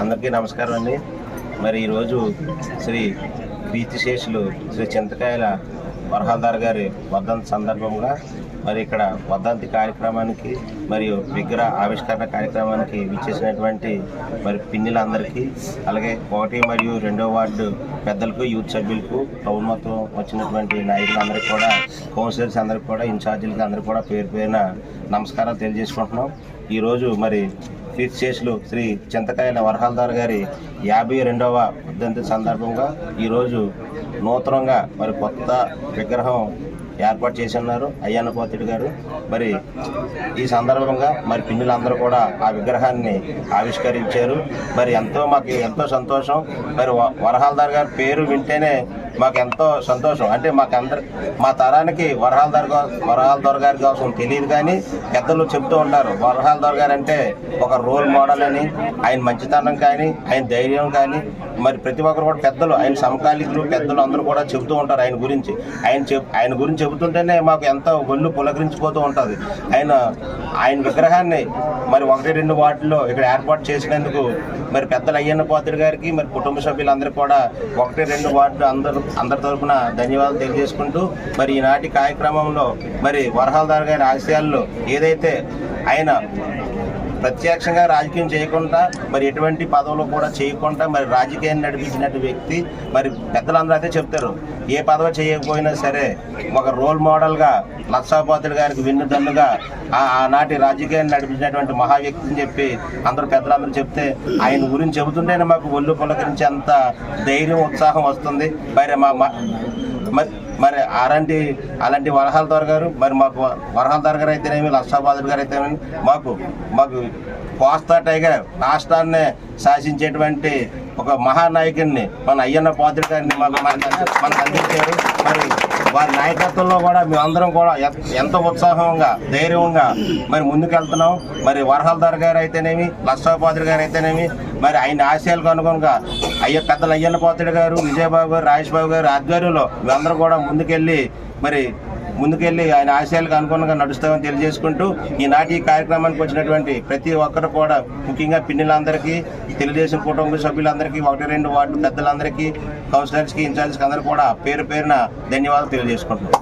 అందరికీ నమస్కారం అండి. మరి ఈరోజు శ్రీ కీర్తిశేషులు శ్రీ చింతకాయల వరహాల్దార్ గారి వర్ధంతి సందర్భంగా మరి ఇక్కడ వర్ధంతి కార్యక్రమానికి మరియు విగ్రహ ఆవిష్కరణ కార్యక్రమానికి విచ్చేసినటువంటి మరి పిన్నిలందరికీ అలాగే ఒకటి మరియు రెండో వార్డు పెద్దలకు యూత్ సభ్యులకు టౌన్ మొత్తం వచ్చినటువంటి నాయకులందరికీ కూడా కౌన్సిలర్స్ అందరికీ కూడా ఇన్ఛార్జీలకి అందరికీ కూడా పేరు పేరున నమస్కారాలు తెలియజేసుకుంటున్నాం. ఈరోజు మరి కీర్తిశేషులు శ్రీ చింతకాయల వరహాల్దార్ గారి యాభై రెండవ వర్ధంతి సందర్భంగా ఈరోజు నూతనంగా మరి కొత్త విగ్రహం ఏర్పాటు చేసి ఉన్నారు అయ్యన్న పోతుడి గారు. మరి ఈ సందర్భంగా మరి పిన్నులందరూ కూడా ఆ విగ్రహాన్ని ఆవిష్కరించారు. మరి ఎంతో మాకు ఎంతో సంతోషం. మరి వ- వరహాల్దార్ గారి పేరు వింటేనే మాకు ఎంతో సంతోషం. అంటే మాకు అందరి మా తరానికి వరహాల్దార్ గా- వరహాల గారి కోసం తెలియదు కానీ పెద్దలు చెప్తూ ఉంటారు. వరహాల గారు అంటే ఒక రోల్ మోడల్ అని ఆయన మంచితనం కానీ ఆయన ధైర్యం కానీ మరి ప్రతి ఒక్కరు కూడా పెద్దలు ఆయన సమకాలీకులు పెద్దలు అందరూ కూడా చెబుతూ ఉంటారు ఆయన గురించి. ఆయన చెప్ ఆయన గురించి చెబుతుంటేనే మాకు ఎంతో ఒళ్ళు పులకరించిపోతూ ఉంటుంది. ఆయన ఆయన విగ్రహాన్ని మరి ఒకటి రెండు వాటిల్లో ఇక్కడ ఏర్పాటు చేసినందుకు మరి పెద్దలు అయ్యన్న పాత్రుడు గారికి మరి కుటుంబ సభ్యులందరూ కూడా ఒకటి రెండు వార్డు అందరు అందరి తరఫున ధన్యవాదాలు తెలియజేసుకుంటూ మరి ఈనాటి కార్యక్రమంలో మరి వరహాలదారు గారి ఆశయాల్లో ఏదైతే ఆయన ప్రత్యక్షంగా రాజకీయం చేయకుండా మరి ఎటువంటి పదవులు కూడా చేయకుండా మరి రాజకీయాన్ని నడిపించినట్టు వ్యక్తి మరి పెద్దలందరూ అయితే చెప్తారు. ఏ పదవి చేయకపోయినా సరే ఒక రోల్ మోడల్గా లక్షాపాతుడి గారికి వెన్నుదన్నుగా ఆ- ఆనాటి రాజకీయాన్ని నడిపించినటువంటి మహా వ్యక్తి అని చెప్పి అందరూ పెద్దలందరూ చెప్తే ఆయన గురించి చెబుతుంటేనే మాకు ఒళ్ళు పులకరించే అంత ధైర్యం ఉత్సాహం వస్తుంది. మరి మా మరి మరి అలాంటి అలాంటి వరహాలదార్ గారు మరి మాకు వరహాలదార్ గారు అయితేనేమి లక్షాబాదుడు గారు అయితేనేమి మాకు మాకు కోస్తా టైగర్ రాష్ట్రాన్ని శాసించేటువంటి ఒక మహానాయకుడిని మన అయ్యన్న పాత్రుడు గారిని మాకు మన అందించారు మరి వారి నాయకత్వంలో కూడా మేమందరం కూడా ఎంతో ఉత్సాహంగా ధైర్యంగా మరి ముందుకెళ్తున్నాం. మరి వరహల్దార్ గారు అయితేనేమి లక్షాపాత్రుడు గారు అయితేనేమి మరి ఆయన ఆశయాలకు అనుగుణంగా అయ్య పెద్దలు అయ్యన్న పోతుడు గారు విజయబాబు గారు రాజేష్ బాబు గారు ఆధ్వర్యంలో మేమందరం కూడా ముందుకెళ్ళి మరి ముందుకెళ్ళి ఆయన ఆశయాలకు అనుగుణంగా నడుస్తామని తెలియజేసుకుంటూ ఈనాటి ఈ కార్యక్రమానికి వచ్చినటువంటి ప్రతి ఒక్కరు కూడా ముఖ్యంగా పిన్నిలందరికీ తెలుగుదేశం కుటుంబ సభ్యులందరికీ ఒకటి రెండు వార్డు పెద్దలందరికీ కౌన్సిలర్స్కి ఇన్ఛార్జ్కి అందరూ కూడా పేరు పేరున ధన్యవాదాలు తెలియజేసుకుంటున్నాం.